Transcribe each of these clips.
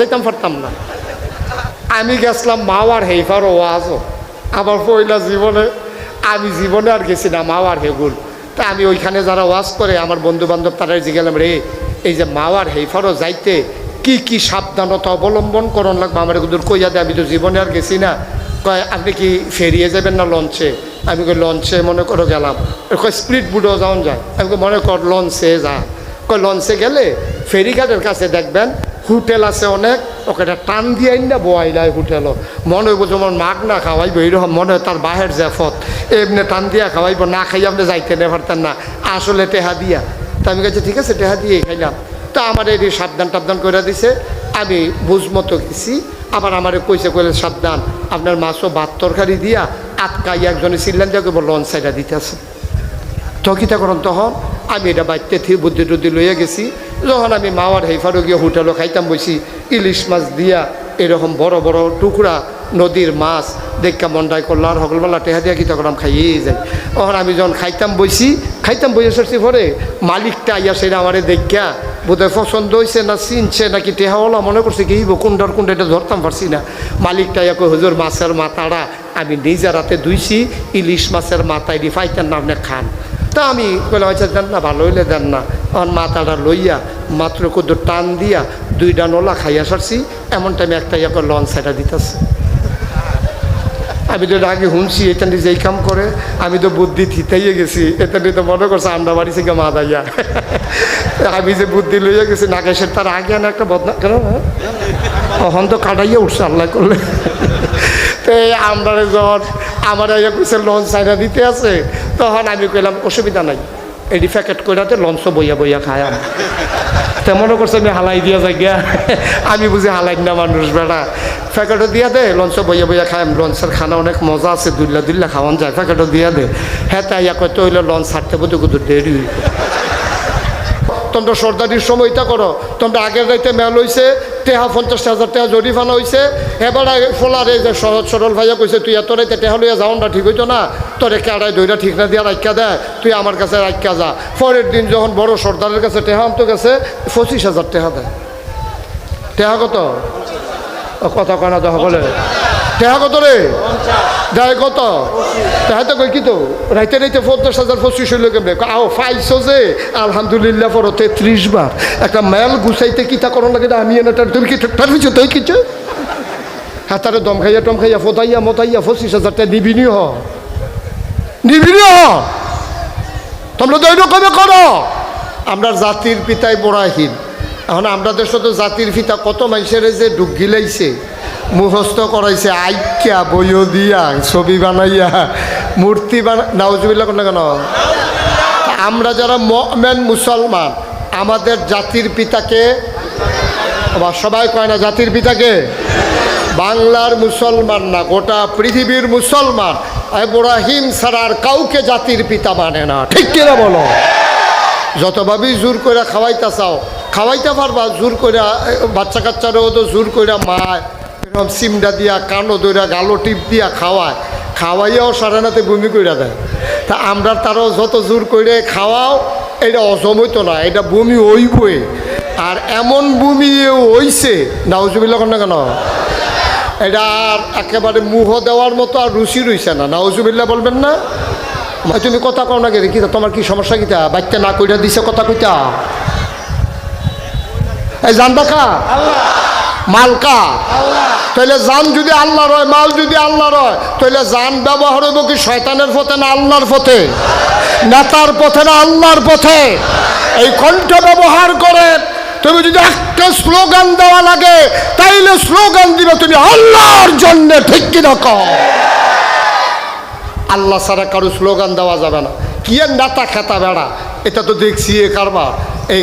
যাইতাম পারতাম না। আমি গেছিলাম মাওয়ার হেইফার ওয়াজও। আমার পয়লা জীবনে, আমি জীবনে আর গেছি না মাওয়ার হেগুল তা আমি ওইখানে যারা ওয়াজ করে, আমার বন্ধু বান্ধব তারা জিগেলাম, রে, এই যে মাওয়ার হেইফারও যাইতে, কি কি সাবধানতা অবলম্বন করণ লাগবে? আমার দূর কইয়া দে, আমি তো জীবনে আর গেছি না। কয়, আপনি কি ফেরিয়ে যাবেন না লঞ্চে? আমি কই, লঞ্চে মনে করো গেলাম। কয় স্প্রিট বুডও যাওন যায়। আমি মনে কর লঞ্চে যা। কয়, লঞ্চে গেলে ফেরিঘাটের কাছে দেখবেন হোটেল আছে অনেক ওখানে টান দিয়ে না বোয়াইলাই হোটেল মনে হইব যেমন মাগ না খাওয়াইব, এইরকম মনে হয় তার বাহের জেফত এমনি টান দিয়া খাওয়াইব, না খাই আপনি যাইতে নে পারতেন না। আসলে টেহা দিয়া। তা আমি কাছে ঠিক আছে, টেহা দিয়ে খাইলাম। তা আমার এই সাবধান টাবধান করে দিছে। আমি বুঝ মতো গেছি। আবার আমার কইছে, কইলে সাবধান, আপনার মাছও ভাত তরকারি দিয়া আটকাই একজনে চিল্লান দিয়ে কেবল লঞ্চ সাইডা দিতেছে থকিতা করন তখন, আমি এটা বাইতে থি বুদ্ধি টুদ্ধি লইয়া গেছি। যখন আমি মাওয়ার হেফারও গিয়ে হোটেলও খাইতাম বসি ইলিশ মাছ দিয়া এরকম বড় বড় টুকরা নদীর মাছ দেখা মন্ডাই করল সকলবেলা টেহা দিয়া কিতা করলাম খাইয়েই যাই। তখন আমি যখন খাইতাম বসি খাইতাম বসে সরছি পরে মালিকটা আইয়া সেটা আমারে দেখা বোধহয় পছন্দ হয়েছে না চিনছে নাকি টেহাওয়ালা মনে করছে কি কোনটার কোনটা এটা ধরতাম পারছি না। মালিকটা ইয়া কই হুজুর, মাছের মাথাটা আমি নিজের হাতে ধুইছি, ইলিশ মাছের মাথায় না আপনি খান। তা আমি বলে আচ্ছা দেন না, ভালো হইলে দেন না। আমার মাথাটা লইয়া মাত্র কত টান দিয়া দুইটা নলা খাইয়া সারছি, এমন টাইমে একটা ইয়া করে লঞ্চ এটা দিতেছে। আমি তো আগে শুনছি এটা নিয়ে যেই কাম করে, আমি তো বুদ্ধি থিতাইয়ে গেছি, এটা নিয়ে তো মনে করছে আমরা বাড়ি থেকে মা দাইয়া। আমি যে বুদ্ধি লইয়া গেছি, নাগেশের তার আগে না একটা বদনা কেন? তখন তো কাটাইয়া উঠছে, আল্লাহ করলে। তো এই আমরা যখন আমার ইয়ে কইছে লঞ্চ চাইনা দিতে আছে, তখন আমি কইলাম, অসুবিধা নাই। এডি প্যাকেট কইরাতে লঞ্চ বইয়া বইয়া খায়। আমি তে মনে করছে আমি হালাই দিয়া যাই গিয়া আমি বুঝি হালাই না মানুষ, বেড়া। প্যাকেটও দিয়া দে লঞ্চ বইয়া বইয়া খাই লঞ্চের খানা অনেক মজা আছে দুল্লা দুল্লা খাওয়ান যায়, প্যাকেটও দিয়া দে। হ্যাঁ তাই ইয়া কয় তৈলে লঞ্চ ছাড়তে বুঝতে কত দেরি। তোমরা সর্দারির সময়টা করো। তোমরা আগের রাইতে মেল হইছে, টেহা পঞ্চাশ হাজার টাকা জরিফানা হইছে। এবার ফোলার যে সহজ সরল ভাইয়া কইছে, তুই এত রাইতে টেহা লইয়া যাও না ঠিক হইতো না? তোর একে আড়াই দইটা ঠিক না দিয়া রাখা দেয়, তুই আমার কাছে রাখা যা। পরের দিন যখন বড় সর্দারের কাছে টেহা আনতো গেছে, পঁচিশ হাজার টেহা দেয়। টেহা কত? কথা কয় না তো সকলে। টেহা কত রে? দেয় কত? তাহলে তো কই কি তো? রাইতে রাইতে পঞ্চাশ হাজার পঁচিশ হইল কেমনে? আও ফাইছো যে? আলহামদুলিল্লাহ পড়ো তেত্রিশ বার। একটা মেল গুছাইতে কিতা করো লাগে আমি এনে তুমি কি তার হয়েছে তুই কিছু হ্যাঁ তারে দম খাইয়া টম খাইয়া ফোতাইয়া মতাইয়া পঁচিশ হাজার টাকা নিবিনি হ। নিবিনি হ তোমরা তো এইরকমে করো। আমরা জাতির পিতায় বড়াহীন এখন আমরা দেশ তো জাতির পিতা কত মানুষের যে ডুব গিলাইছে, মুখস্থ করাইছে, আইক্যা বইও দিয়া, ছবি বানাইয়া, মূর্তি বানা নাউজুবিল্লা কোন কেন? আমরা যারা মেন মুসলমান, আমাদের জাতির পিতাকে, আবার সবাই কয় না জাতির পিতাকে? বাংলার মুসলমান না, গোটা পৃথিবীর মুসলমান। ইব্রাহিম ছাড়া আর কাউকে জাতির পিতা মানে না। ঠিক কিনা বলো? যতভাবেই জোর করে খাওয়াইতে চাও, খাওয়াইতে পারবা, জোর করে বাচ্চা কাচ্চারও তো জোর করে মায়। এরকম সিমডা দিয়া কানো দইরা গালো টিপ দিয়া খাওয়ায়। খাওয়াইয়াও সারানাতে বমি করে দেয়। তা আমরা তারও যত জোর করে খাওয়াও, এটা অজম হইতো না, এটা বমি হইবই। আর এমন বমি হইছে নাউজুবিল্লা না কেন? এটা আর একেবারে মুহ দেওয়ার মতো আর রুচি রইছে না। না নাউজুবিল্লা বলবেন না। তুমি কথা কও না কে তোমার কি সমস্যা কিতা বাচ্চা না কইরা দিছে কথা কইতা? এই জান দেখা? মালকা তাহলে জান যদি আল্লাহ রয়, মাল যদি আল্লাহ রয় তাহলে জান ব্যবহার হইব কি শয়তানের পথে না আল্লাহর পথে? নেতার পথে না আল্লাহর পথে? এই কণ্ঠ ব্যবহার করে তুমি যদি একটা স্লোগান দেওয়া লাগে, তাইলে স্লোগান দিবে তুমি আল্লাহর জন্য, ঠিক কিনা কও? আল্লাহ ছাড়া কারও স্লোগান দেওয়া যাবে না। কি নাতা খেতা বেড়া? এটা তো দেখছি এ কারবার। এই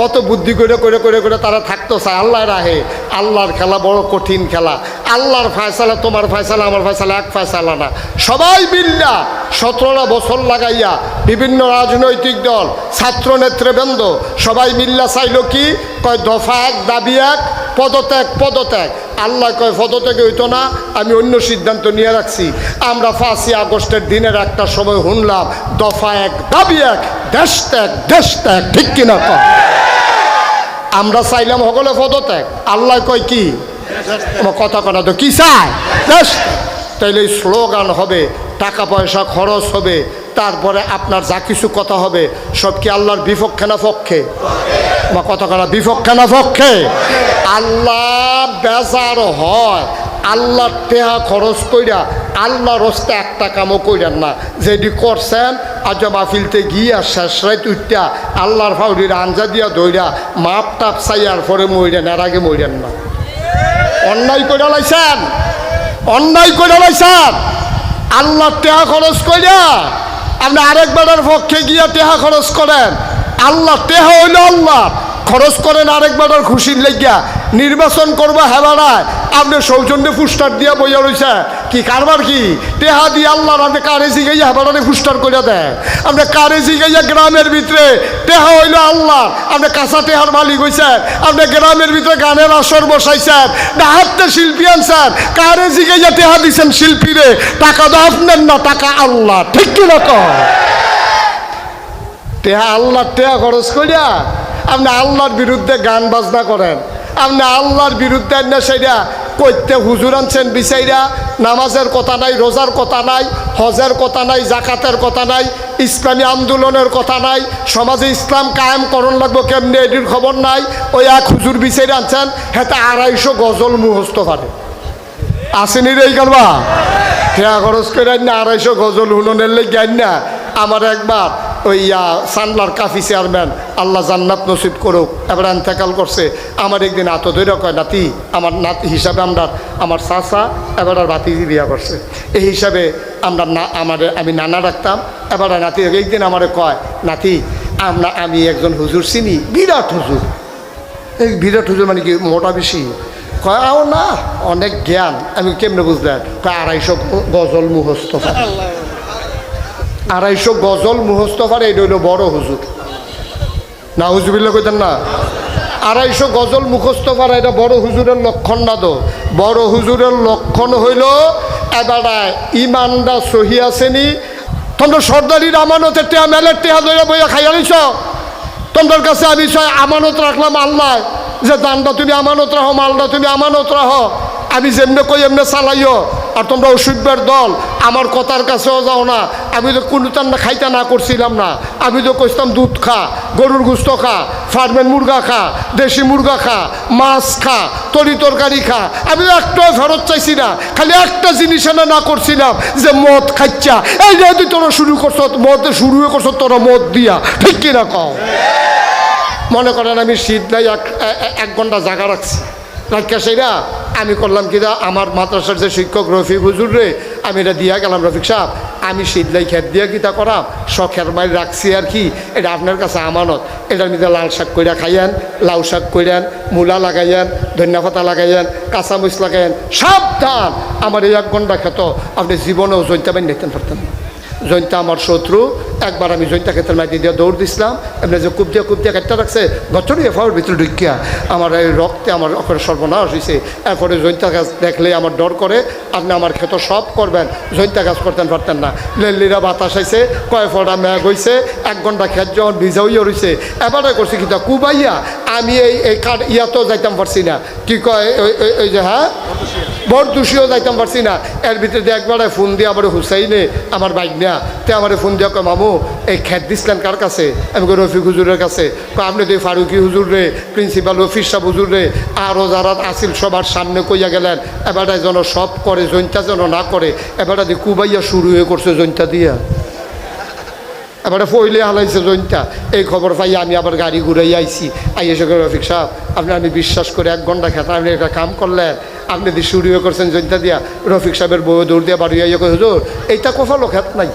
কত বুদ্ধি করে করে করে করে তারা থাকতো চায় আল্লাহ রাহে। আল্লাহর খেলা বড় কঠিন খেলা। আল্লাহর ফয়সালা, তোমার ফয়সালা, আমার ফয়সালা, এক ফয়সালা না। সবাই মিল্লা সতেরোটা বছর লাগাইয়া বিভিন্ন রাজনৈতিক দল, ছাত্র নেতৃবৃন্দ সবাই মিল্লা চাইল কি? কয়, দফা এক, দাবি এক, পদত্যাগ পদত্যাগ। আল্লাহ কয় পদত্যাগ হইতো না, আমি অন্য সিদ্ধান্ত নিয়ে রাখছি। আমরা ফাঁসি আগস্টের দিনের একটা সময় শুনলাম, দফা এক, দাবি এক, দেশ ত্যাগ দেশ ত্যাগ, ঠিক কিনা কয় আমরা চাইলাম সকলে পদত্যাগ আল্লাহ কয় কি? কথা কথা তো, কি চায় ব্যাস তাইলে স্লোগান হবে, টাকা পয়সা খরচ হবে, তারপরে আপনার যা কিছু কথা হবে, সব কি আল্লাহর বিপক্ষে না পক্ষে? আমার কথা কথা বিপক্ষে না পক্ষে? আল্লাহ বেজার হয়। আল্লাহর টেহা খরচ কইরা আল্লাহ রস্তে একটা কামও কইরেন না। যেটি করছেন, আজ মাহফিলতে গিয়া শেষ রাত উঠটা আল্লাহর ফাউরির আঞ্জা দিয়া দইরা মাপ টাপ চাইয়ার পরে মইরেন, এর আগে মইরেন না। অন্যায় করে লাইছেন? অন্যায় করে লাইছেন? আল্লাহ টেহা খরচ কইরা? আপনি আরেকবারের পক্ষে গিয়া টেহা খরচ করেন। আল্লাহ টেহা হইল আল্লাহ খরচ করেন আরেকবারের খুশির লেগিয়া। নির্বাচন করব হেবারায় আপনি সৌজন্যে ফুস্টার দিয়া বইয়া রয়েছে কি কারবার কি? টেহা দিয়ে আল্লাহর আপনি কারে জিগাইয়া হেবারারে ফুস্টার করিয়া দেয়। আপনি কারে জিগাইয়া গ্রামের ভিতরে, টেহা হইল আল্লাহ আপনি কাঁচা টেহার মালিক হইছেন আপনি গ্রামের ভিতরে গানের আসর বসাইছেন না হাতে শিল্পী আনছেন। কারে জিগাইয়া টেহা দিছেন শিল্পীরে? টাকা তো আপনার না, টাকা আল্লাহ। ঠিক কি রকম টেহা আল্লাহ টেহা খরচ করিয়া আপনি আল্লাহর বিরুদ্ধে গান বাজনা করেন। আপনি আল্লাহর বিরুদ্ধে না সেটা কইতে হুজুর আনছেন বিচাইরা, নামাজের কথা নাই, রোজার কথা নাই, হজের কথা নাই, জাকাতের কথা নাই, ইসলামী আন্দোলনের কথা নাই, সমাজে ইসলাম কায়েম করণ লাগবো কেমনি এটির খবর নাই, ওই এক হুজুর বিচাইরা আনছেন, হেতে আড়াইশো গজল মুহস্ত পারে আসেনি রে কারবা হ্যাঁ খরচ করে আড়াইশো গজল হুননের লেগে না আমার একবার ওই সানলার কাফি চেয়ারম্যান, আল্লাহ জান্নাত নসিব করুক। এবার এন্তেকাল করছে। আমার একদিন আত ধৈর্য কয়, নাতি, আমার নাতি হিসাবে আমরা, আমার চাচা, এবার আর বাতি বিয়া করছে। এই হিসাবে আমরা না, আমার, আমি নানা রাখতাম এবার নাতি একদিন আমারে কয়, নাতি, আমরা, আমি একজন হুজুর চিনি, বিরাট হুজুর। এই বিরাট হুজুর মানে কি, মোটা বেশি? কয়, আও না, অনেক জ্ঞান, আমি কেমনে বুঝলেন কয়, আড়াইশো গজল মুহস্ত। আড়াইশো গজল মুহস্ত পারে এটা হইল বড় হুজুর। না হুজুবিল্লা কইতেন না। আড়াইশো গজল মুখস্থ পারা এটা বড় হুজুরের লক্ষণ না তো? বড় হুজুরের লক্ষণ হইল এবারা ইমানটা সহি আসেনি। তোমরা সর্দারির আমানতের টেহা মেলের টেহা ধরে বইয়া খাইয়া নিছ। তোমাদের কাছে আমি আমানত রাখলাম আল্লাহ যে দানটা তুমি আমানত রাখো মালটা তুমি আমানত রাখো আমি যেমনে কই, এমনি চালাইও। আর তোমরা অসুখের দল আমার কথার কাছেও যাও না। আমি তো কোনো টান্না খাইতে না করছিলাম না। আমি তো কইতাম দুধ খা, গরুর গুস্ত খা, ফার্মের মুরগা খা, দেশি মুরগা খা, মাছ খা, তরি তরকারি খা। আমি তো একটাও ফেরত চাইছি না। খালি একটা জিনিস এনে না করছিলাম, যে মদ খাইচ্ছা। এই যে তুই তোরা শুরু করছ, মদ শুরু করছ, তোরা মদ দিয়া। ঠিক কিনা কও? মনে করেন আমি শীত নাই, এক ঘণ্টা জাগা রাখছি। রাখা সেটা আমি করলাম কি দা, আমার মাদ্রাসার যে শিক্ষক রফিক হুজুর রে আমি এটা দিয়া গেলাম রফিক সাহেব। আমি শীতলাই খেত দিয়া কিতা করাম। শখের মাই রাখছি আর কি। এটা আপনার কাছে আমানত। এটার মধ্যে লাল শাক কইরা খাইয়েন, লাউ শাক কইরেন, মূলা লাগাইয়েন, ধন্যা পাতা লাগাইয়েন, কাঁচামরিচ লাগাইয়েন। সাবধান! আমার এই এক ঘণ্টা খেত। আপনি জীবনেও জৈন্তা বাই নিতেন পারতেন জৈন্তা আমার শত্রু। একবার আমি জৈন্তা ক্ষেত্রের মাটি দিয়ে দৌড় দিছিলাম। এমনি যে কুপ দিয়ে কুপ দিয়ে কাটতে রাখছে গছরই এফাওয়ার ভিতরে ঢুকিয়া আমার এই রক্তে আমার ওখানে সর্বনাশ হয়েছে এরপরে জৈন্তা গাছ দেখলে আমার ডর করে, আপনি আমার ক্ষেত সব করবেন জৈন্তা গাছ করতেন পারতেন না। লেল্লিরা বাতাস আইছে, কয় ফোটা ম্যাগ হয়েছে এক ঘণ্টা খেত যখন ভিজাইয়া রয়েছে এবারে করছি কিন্তু কুবাইয়া আমি এই এই কাঠ ইয়াতেও যাইতাম পারছি না। কি কয়? ওই যে হ্যাঁ? বড় দোষীও যাইতাম পারছি না। এর ভিতরে একবারে ফোন দিয়ে আমার হুসাইনে আমার বাইক নেয়া, তে আমার ফোন দিয়ে কয়, মামু, এই খেত দিছিলেন কার কাছে? আমি কই, রফিক হুজুরের কাছে। কয়, আপনি তো ফারুকি হুজুর রে, প্রিন্সিপাল, অফিস সাহ হুজুর রে আরও যারা আসিল সবার সামনে কইয়া গেলেন এবারে যেন সব করে, জৈন্তা যেন না করে এবারে দিয়ে কুবাইয়া শুরু হয়ে করছে জৈন্তা দিয়া। এবারে ফইলে হালাইছে জৈনটা এই খবর পাই আমি আবার গাড়ি ঘুরাই আইছি। আই এসে রফিক সাহেব, আপনি আমি বিশ্বাস করে এক ঘণ্টা খেতে আপনি একটা কাম করলেন আপনি দিয়ে শুরুও করছেন জৈনটা দিয়া, রফিক সাহেবের বউ দৌড় দিয়া বাড়ি আইয়া হুজুর, এইটা কফালো খ্যাত নাই।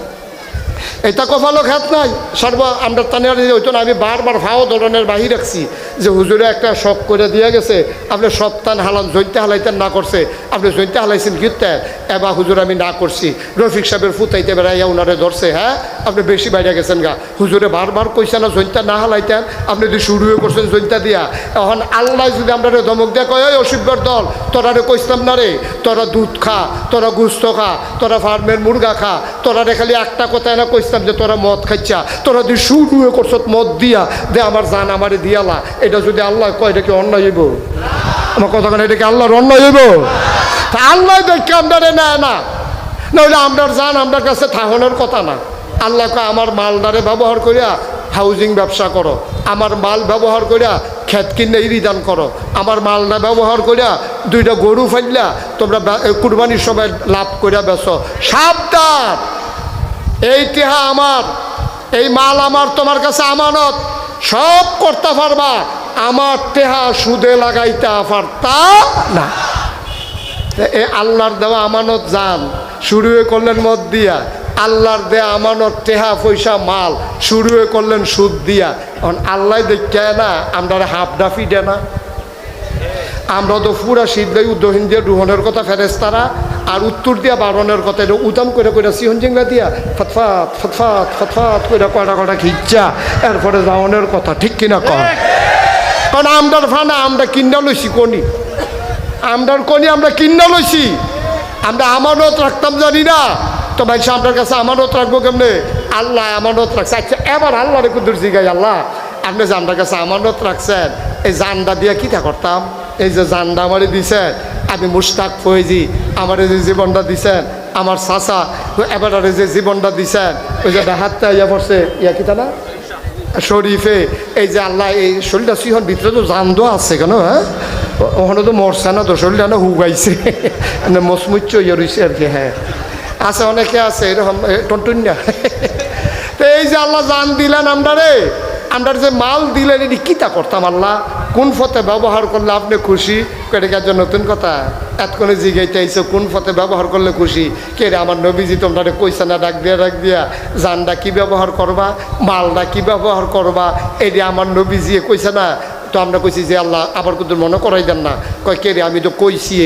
এটা কফালো খ্যাত নাই। সর্ব আমরা তানিয়ার হইতো না, আমি বারবার ভাও ধরনের বাহি রাখছি যে, হুজুরে একটা শখ করে দিয়ে গেছে, আপনি সপ্তাহ হালান জৈন্তে হালাইতেন না করছে, আপনি জৈন্তে হালাইছেন গীতে এবার হুজুর আমি না করছি। রফিক সাহেবের ফুতাইতে বেড়াইয়া উনারে ধরছে হ্যাঁ? আপনি বেশি বাইরে গেছেন গা। হুজুরে বারবার কইছে না জৈন্তা না হালাইতেন, আপনি যদি শুরু করছেন জৈন্তা দিয়া। এখন আল্লাহ যদি আমরা ধমক দেয় কয় ওই অসিব্যর দল, তোরা রে কইসলাম না রে, তোরা দুধ খা, তোরা গুস্ত খা, তোরা ফার্মের মুরগা খা, তোরা রে খালি একটা কথা না কইসলাম যে তোরা মদ খাইছা তোরা যদি শুরু করছ মদ দিয়া, দে আমার জান আমারে দিয়ালা এটা যদি আল্লাহ কয়, এটা কি অন্যায় হইব? আমার কথা এটা কি আল্লাহর অন্যায় হইব? আল্লাহ দেখে আমরা নেয় না। নইলে আমরার জান আমরার কাছে থাহনের কথা না। আল্লাহ কয়, আমার মালদারে ব্যবহার করিয়া হাউজিং ব্যবসা করো। আমার মাল ব্যবহার করিয়া ক্ষেত কিনে ইরিদান করো। আমার মালটা ব্যবহার করিয়া দুইটা গরু ফেললা তোমরা কুরবানির সময় লাভ করিয়া বেছো সাবধান! এই টেহা আমার, এই মাল আমার, তোমার কাছে আমানত। সব করতে পারবা আমার টেহা সুদে লাগাইতে পারতা না। এ আল্লাহর দেওয়া আমানত যান শুরু করলেন মদ দিয়া। আল্লাহর দেয়া আমানত টেহা পয়সা মাল। শুরু করলেন সুদ দিয়া। এখন আল্লাহ দেখে না আমরা হাফ ডাফি দে না। আমরা তো পুরা সিদ্ধাই উদ্দহিন দিয়ে রুহনের কথা ফেরেস্তারা আর উত্তর দিয়া বারণের কথা এটা উদাম করে করে সিহন জিংলা দিয়া ফতফাত ফতফাত ফতফাত করে কয়টা কয়টা খিচ্ছা এরপরে যাওয়ানের কথা ঠিক কিনা কর কারণ আমরার ফানা আমরা কিনা লইছি কোনি? আমরার কোনি আমরা কিনা লইছি। আমরা আমানত রাখতাম জানি না। তো ভাই আপনার কাছে আমানত রাখব কেমনে? আল্লাহ আমানত রাখছে। আচ্ছা এবার আল্লাহ রেখে দূর জিগাই আল্লাহ। আপনি জানটার কাছে আমানত রাখছেন, এই জানটা দিয়ে কী করতাম? এই যে জানটা আমারে দিছেন, আমি মুস্তাক ফয়েজি, আমার এই যে জীবনটা দিছেন, আমার চাচা, এবার যে জীবনটা দিছেন, ওই যে হাতটা ইয়া পড়ছে, ইয়া কিতা না? শরীফে, এই যে আল্লাহ, এই শরীরটা সিহন ভিতরে তো জানদো আছে কেন হ্যাঁ? ওখানে তো মরছে না তো শরীরটা না হুগাইছে। মানে মসমুচ্চ ইয়ে রয়েছে আর কি হ্যাঁ। আছে অনেকে আছে, এরকম টনটুন্যা। তো এই যে আল্লাহ জান দিলেন আমরা রে আমরা যে মাল দিলেন, এটি কিতা করতাম আল্লাহ? কোন ফতে ব্যবহার করলে আপনি খুশি? কেটে কাজ নতুন কথা? এতক্ষণে জিগাইতে আইসো কোন ফতে ব্যবহার করলে খুশি? কে রে, আমার নবীজি তোমরা কইসা না, ডাক দিয়া ডাক দিয়া, জানটা কি ব্যবহার করবা? মালটা কি ব্যবহার করবা? এটি আমার নবীজি কইসা না তো আমরা কইছি যে আল্লাহ, আবার কিন্তু মনে করাই দেন না। কয়, কে রে, আমি তো কইছি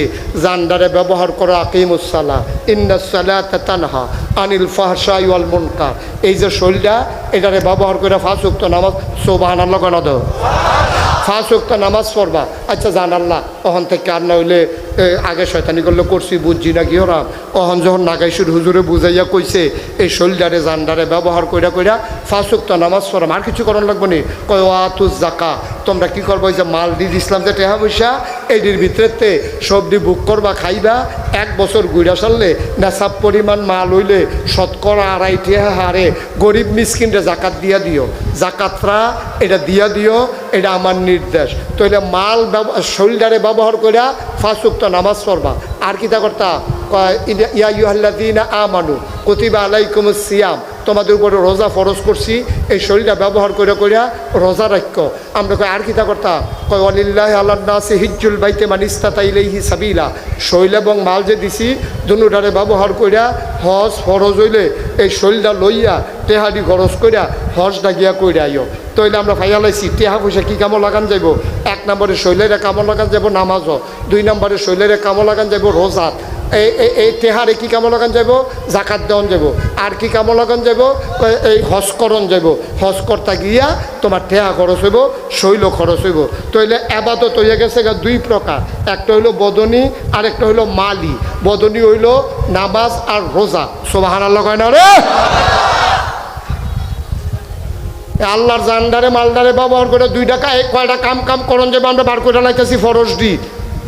জানডারে ব্যবহার করো আকিমুসাল্লাহ ইন্দাসাল্লাহ তানহা আনিল ফাহশাই ওয়াল মুনকার। এই যে শরীরটা এটারে ব্যবহার করে ফাঁসুক্ত নামাজ সোবাহান আল্লাহ কেন দাও ফাঁসুক্ত নামাজ পড়বা। আচ্ছা জান আল্লাহ, ওখান থেকে আর না হইলে আগে শয়তানি করলে করছি, বুঝছি না কি ওরা? ওহন যখন নাগাইশুর হুজুরে বুঝাইয়া কইছে, এই শরীরটারে জানডারে ব্যবহার কইরা কইরা ফাঁসুক্ত নামাজ পড়াম আর কিছু করার লাগবে নি? কয় ওয়াতুজ জাকা তোমরা কি করব? যে মাল দিয়ে দিছিলাম যে টেহা পয়সা এইটির ভিতরেতে সবজি বুক করবা, খাইবা, এক বছর গুইরা সারলে নেশাব পরিমাণ মাল হইলে শতকরা আড়াই টেহা হারে গরিব মিসকিনরে জাকাত দিয়া দিও। জাকাতরা এটা দিয়া দিও, এটা আমার নির্দেশ। তো মাল শরীরটারে ব্যবহার কইরা ফাঁসুক্ত নামাজ পড়বা। আর কিতা করতা? কয় ইদা- ইয়া ইউহাল্লাদিনা আমানু, কতিবা আলাইকুম সিয়াম। তোমাদের উপরে রোজা ফরজ করছি, এই শরীরটা ব্যবহার করে করিয়া রোজা রাখ্য আমরা কই, আর কিতা কর্তা? কয় অলিল্লাহ আল্লাহ সে হিজ্জুল বাইতে মানিস্তা তাইলেহি সাবিলা। শৈল এবং মাল যে দিছি দুটারে ব্যবহার করিয়া হজ ফরজ হইলে এই শরীরটা লইয়া তেহারি খরচ করিয়া হজ গিয়া কইরা আইও। তইলে আমরা ফাইয়া লাইছি টেহা পয়সা কী কামো লাগান যাইব? এক নম্বরে শৈলেরে কামো লাগান যাব নামাজও দুই নম্বরে শৈলেরে কামো লাগান যাব রোজাত এই এই তেহারে কি কামো লাগান যাব জাকাত দেওয়ান যাব আর কি কামো লাগান যাব এই হসকরণ যাব হজ করতা গিয়া তোমার টেহা খরচ হইব, শৈল খরচ হইব। তইলে এবাদত হইয়া গেছে দুই প্রকার। একটা হইল বদনী আর একটা হইল মালি। বদনী হইল নামাজ আর রোজা। সোবাহান কয় না রে? আল্লাহর জান্ডারে মালদারে ব্যবহার করে দুই টাকা এক কয়টা কাম কাম করণ যাবে আমরা বার করে লাইতেছি ফরজ দি।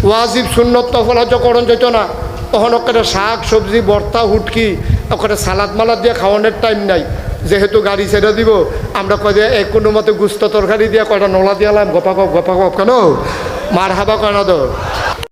ওয়াজিব, সুন্নত তফল হজ করণ যেত না। তখন ওখানে শাক, সবজি, ভর্তা, হুটকি, ওখানে সালাদ মালাদ দিয়ে খাওয়ানোর টাইম নাই। যেহেতু গাড়ি ছেড়ে দিব, আমরা কয় যে এক কোনো মতে গুস্ত তরকারি দিয়ে কয়টা নলা দিয়ালাম গপা গপ গপা গপ কেন? মার হাবা কেন তো?